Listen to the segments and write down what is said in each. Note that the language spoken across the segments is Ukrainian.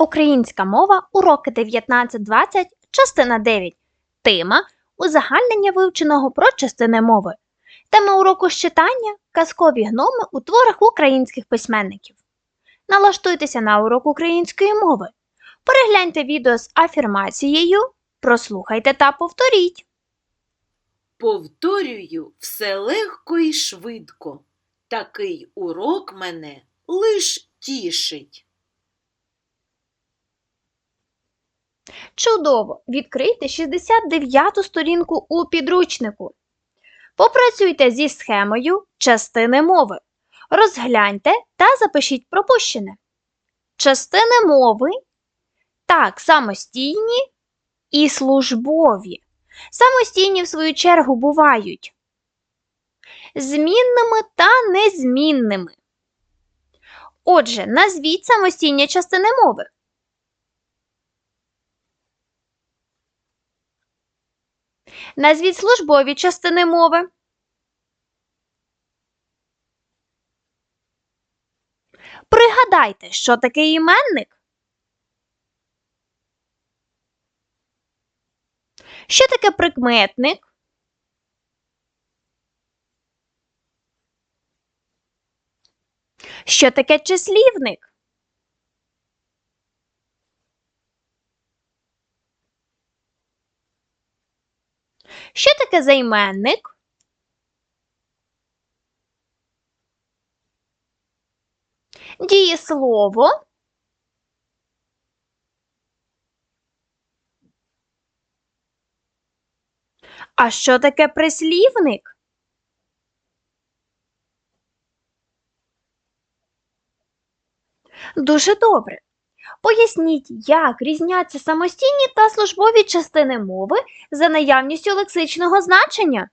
Українська мова, уроки 19-20, частина 9. Тема узагальнення вивченого про частини мови. Тема уроку з читання казкові гноми у творах українських письменників. Налаштуйтеся на урок української мови. Перегляньте відео з афірмацією, прослухайте та повторіть. Повторюю все легко і швидко. Такий урок мене лиш тішить. Чудово! Відкрийте 69-ту сторінку у підручнику. Попрацюйте зі схемою частини мови. Розгляньте та запишіть пропущене. Частини мови так, самостійні і службові. Самостійні, в свою чергу, бувають змінними та незмінними. Отже, назвіть самостійні частини мови. Назвіть службові частини мови. Пригадайте, що таке іменник. Що таке прикметник? Що таке числівник? Що таке займенник? Дієслово. А що таке прислівник? Дуже добре. Поясніть, як різняться самостійні та службові частини мови за наявністю лексичного значення.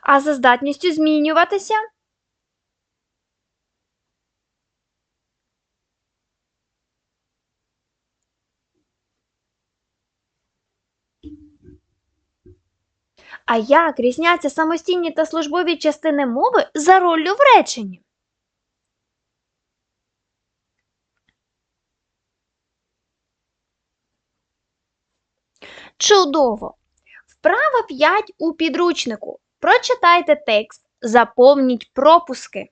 А за здатністю змінюватися? А як різняться самостійні та службові частини мови за роллю в реченні? Чудово! Вправа 5 у підручнику. Прочитайте текст, заповніть пропуски.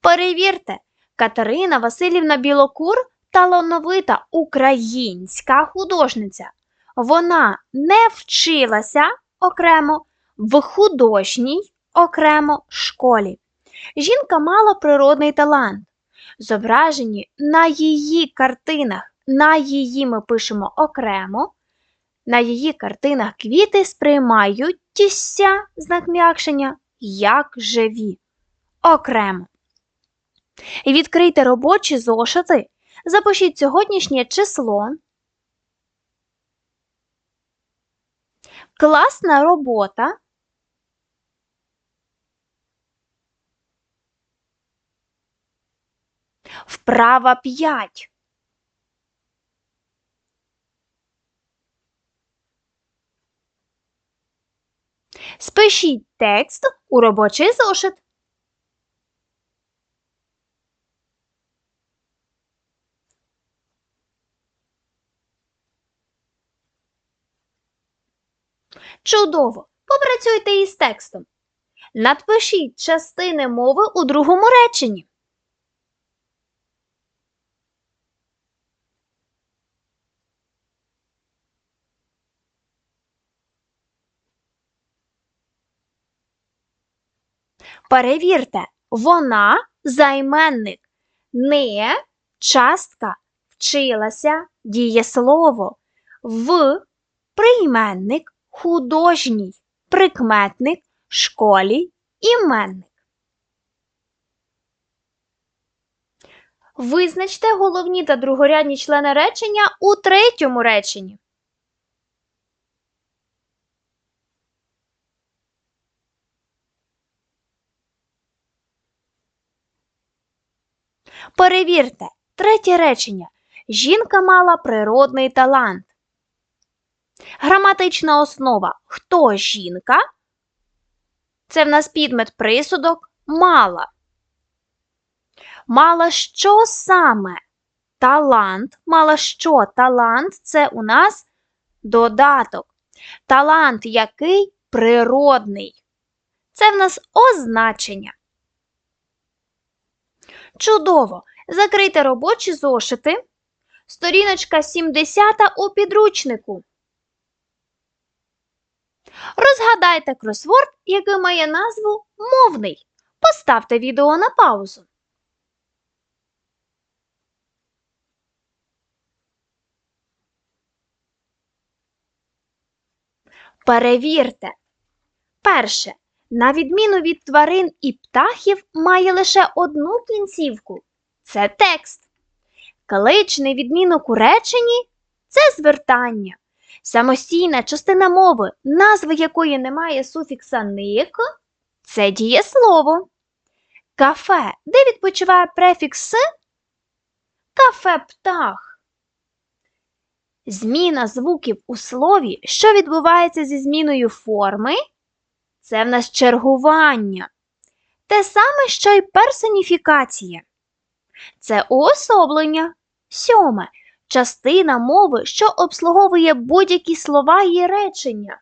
Перевірте, Катерина Васильівна Білокур талановита українська художниця. Вона не вчилася окремо в художній окремо школі. Жінка мала природний талант. Зображені на її картинах, на її ми пишемо окремо. На її картинах квіти сприймаються знак м'якшення як живі. Окремо. Відкрийте робочі зошити. Запишіть сьогоднішнє число. Класна робота. Вправа 5. Спишіть текст у робочий зошит. Чудово! Попрацюйте із текстом. Надпишіть частини мови у другому реченні. Перевірте, вона займенник, не частка вчилася дієслово, в прийменник художній, прикметник, школі, іменник. Визначте головні та другорядні члени речення у третьому реченні. Перевірте, Третє речення. Жінка мала природний талант. Граматична основа хто жінка? Це в нас підмет присудок мала. Мала що саме? Талант. Мала що? Талант це у нас додаток. Талант який природний. Це в нас означення. Чудово! Закрийте робочі зошити. Сторіночка 70 у підручнику. Розгадайте кросворд, який має назву мовний. Поставте відео на паузу. Перевірте. Перше. На відміну від тварин і птахів, має лише одну кінцівку. Це текст. Кличний відмінок у реченні це звертання. Самостійна частина мови, назви якої немає суфікса ник, це дієслово. Кафе, де відпочиває префікс кафе птах. Зміна звуків у слові, що відбувається зі зміною форми, це в нас чергування. Те саме, що й персоніфікація. Це уособлення. Сьоме. Частина мови, що обслуговує будь-які слова і речення.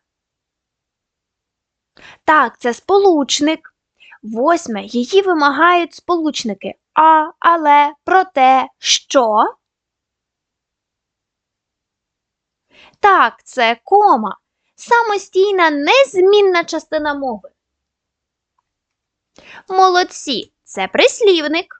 Так, це сполучник. Восьме. Її вимагають сполучники а, але, проте, що. Так, це кома. Самостійна незмінна частина мови. Молодці це прислівник.